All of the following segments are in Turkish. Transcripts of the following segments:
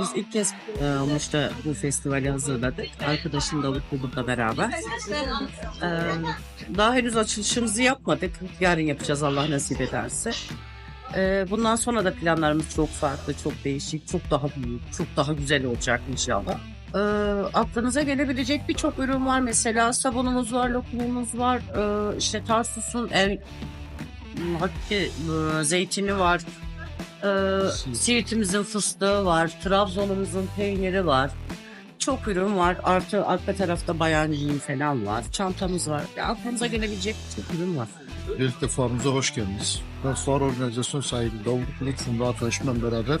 biz ilk kez e, Muş'ta bu festivali hazırladık. Arkadaşım Davut Bulut'la beraber. E, daha henüz açılışımızı yapmadık. Yarın yapacağız Allah nasip ederse. E, bundan sonra da planlarımız çok farklı, çok değişik, çok daha büyük, çok daha güzel olacak inşallah. E, aklınıza gelebilecek birçok ürün var. Mesela sabunumuz var, lokumumuz var. E, işte Tarsus'un en hakiki e, zeytini var. E, Siirt'imizin fıstığı var. Trabzon'umuzun peyniri var. Çok ürün var. Artı arka tarafta bayan giyim falan var. Çantamız var. Ya, aklınıza gelebilecek çok ürün var. Öncelikle fuarımıza hoş geldiniz. Ben fuar organizasyon sahibi Davut ve arkadaşımla beraber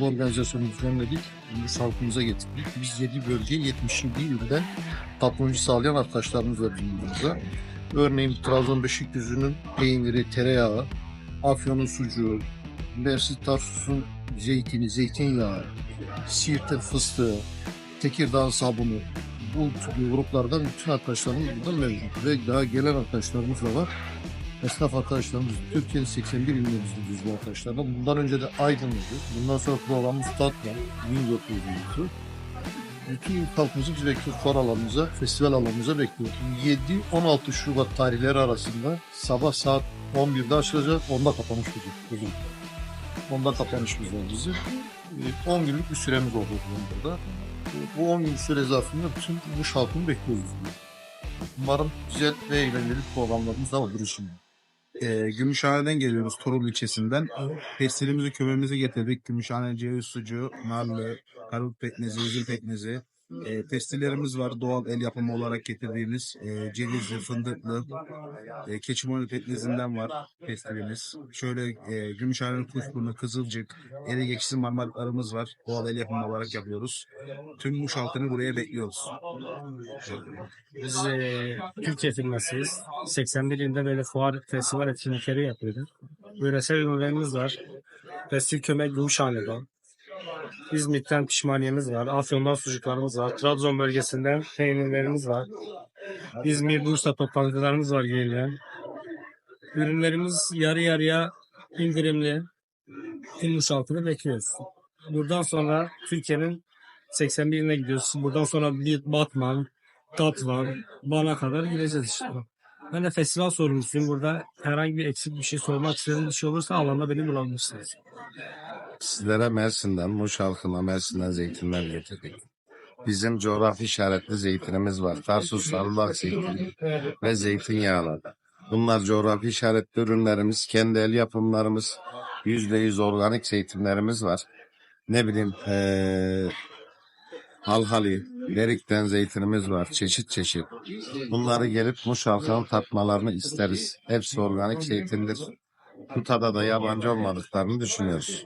bu organizasyonu düzenledik. Bu halkımıza getirdik. Biz 7 bölge 77 ilden tatlıncı sağlayan arkadaşlarımız var yanımızda. Örneğin Trabzon Beşikdüzü'nün peyniri, tereyağı, Afyon'un sucuğu, Mersin Tarsus'un zeytini, zeytinyağı, Siirt'in fıstığı, Tekirdağ sabunu, bu gruplardan bütün arkadaşlarımız burada mevcut. Ve daha gelen arkadaşlarımız da var. Esnaf arkadaşlarımız Türkiye'nin 81 ilinde biz bu arkadaşlarla. Bundan önce de Aydın'daydı. Bundan sonra programımız Tatman, Windows'u. Bütün halkımızı biz bekliyoruz fuar alanımıza, festival alanımıza bekliyoruz. 7-16 Şubat tarihleri arasında sabah saat 11'de açılacak, 10'da kapanış olacak. 10'da kapanışımız var bizim. Ee, 10 günlük bir süremiz oldu burada. Bu 10 gün süre zarfında bütün bu halkını bekliyoruz. Umarım güzel ve eğlenceli programlarımız da olur şimdi. Ee, Gümüşhane'den geliyoruz Torul ilçesinden. Pestilimizi kümemize getirdik. Gümüşhane ceviz sucuğu, narlı, karıl pekmezi, üzüm pekmezi. E, pestillerimiz var doğal el yapımı olarak getirdiğimiz e, cevizli, fındıklı, e, keçimoğlu pekmezinden var pestilimiz. Şöyle e, Gümüşhane'nin kuşburnu, kızılcık, eri geçisi marmarlarımız var. Doğal el yapımı olarak yapıyoruz. Tüm Muş halkını buraya bekliyoruz. Biz eee Türkiye firmasıyız. 81 ilinde böyle fuar, festival etkinlikleri yapıyoruz. Yöresel ürünlerimiz var. Pestil kömek Gümüşhane'de. İzmit'ten pişmaniyemiz var. Afyon'dan sucuklarımız var. Trabzon bölgesinden peynirlerimiz var. İzmir, Bursa toplantılarımız var gelen. Ürünlerimiz yarı yarıya indirimli. Tüm halkını bekliyoruz. Buradan sonra Türkiye'nin 81 iline gidiyoruz. Buradan sonra bir Batman, Tatvan, Van'a kadar gideceğiz işte. Ben de festival sorumlusuyum. Burada herhangi bir eksik bir şey sormak istediğiniz bir şey olursa alanda beni bulabilirsiniz. Sizlere Mersin'den, Muş halkına Mersin'den zeytinler getirdik. Bizim coğrafi işaretli zeytinimiz var. Tarsus sarılar zeytini ve zeytinyağları. Bunlar coğrafi işaretli ürünlerimiz, kendi el yapımlarımız, yüzde yüz organik zeytinlerimiz var. Ne bileyim, eee halhali, Berik'ten zeytinimiz var, çeşit çeşit. Bunları gelip Muş halkının tatmalarını isteriz. Hepsi organik zeytindir. Bu tada da yabancı olmadıklarını düşünüyoruz.